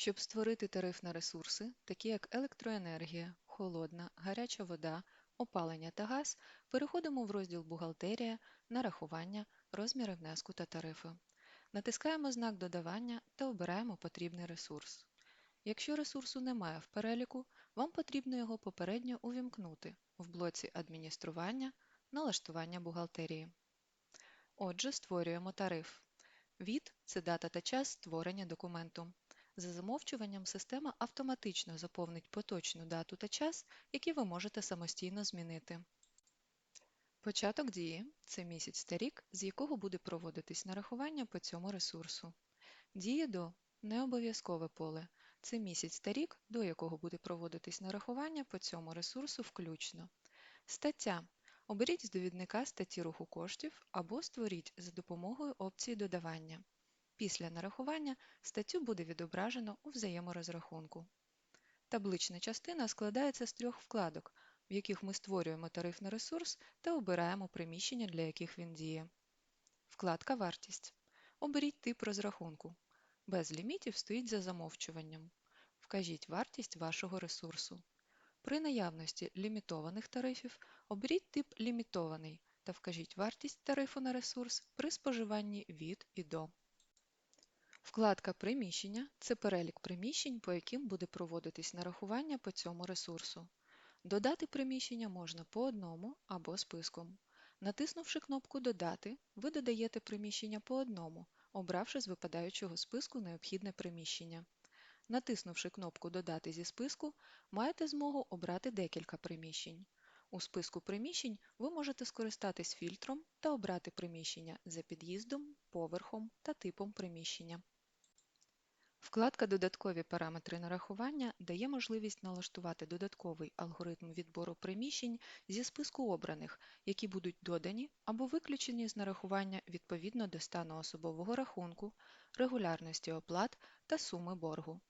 Щоб створити тариф на ресурси, такі як електроенергія, холодна, гаряча вода, опалення та газ, переходимо в розділ Бухгалтерія, нарахування, розміри внеску та тарифи. Натискаємо знак додавання та обираємо потрібний ресурс. Якщо ресурсу немає в переліку, вам потрібно його попередньо увімкнути в блоці Адміністрування, налаштування бухгалтерії. Отже, створюємо тариф. Від це дата та час створення документу. За замовчуванням система автоматично заповнить поточну дату та час, які ви можете самостійно змінити. Початок дії це місяць та рік, з якого буде проводитись нарахування по цьому ресурсу. Діє до необов'язкове поле це місяць та рік, до якого буде проводитись нарахування по цьому ресурсу включно. Стаття. Оберіть з довідника статті руху коштів або створіть за допомогою опції додавання. Після нарахування статтю буде відображено у взаєморозрахунку. Таблична частина складається з трьох вкладок, в яких ми створюємо тарифний ресурс та обираємо приміщення, для яких він діє. Вкладка Вартість. Оберіть тип розрахунку. Без лімітів стоїть за замовчуванням. Вкажіть вартість вашого ресурсу. При наявності лімітованих тарифів оберіть тип лімітований та вкажіть вартість тарифу на ресурс при споживанні від і до. Вкладка Приміщення це перелік приміщень, по яким буде проводитись нарахування по цьому ресурсу. Додати приміщення можна по одному або списком. Натиснувши кнопку Додати, ви додаєте приміщення по одному, обравши з випадаючого списку необхідне приміщення. Натиснувши кнопку Додати зі списку, маєте змогу обрати декілька приміщень. У списку приміщень ви можете скористатись фільтром та обрати приміщення за під'їздом, поверхом та типом приміщення. Вкладка Додаткові параметри нарахування дає можливість налаштувати додатковий алгоритм відбору приміщень зі списку обраних, які будуть додані або виключені з нарахування відповідно до стану особового рахунку, регулярності оплат та суми боргу.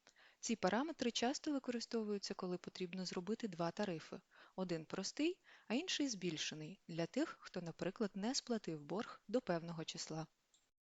Ці параметри часто використовуються, коли потрібно зробити два тарифи: один простий, а інший збільшений для тих, хто, наприклад, не сплатив борг до певного числа.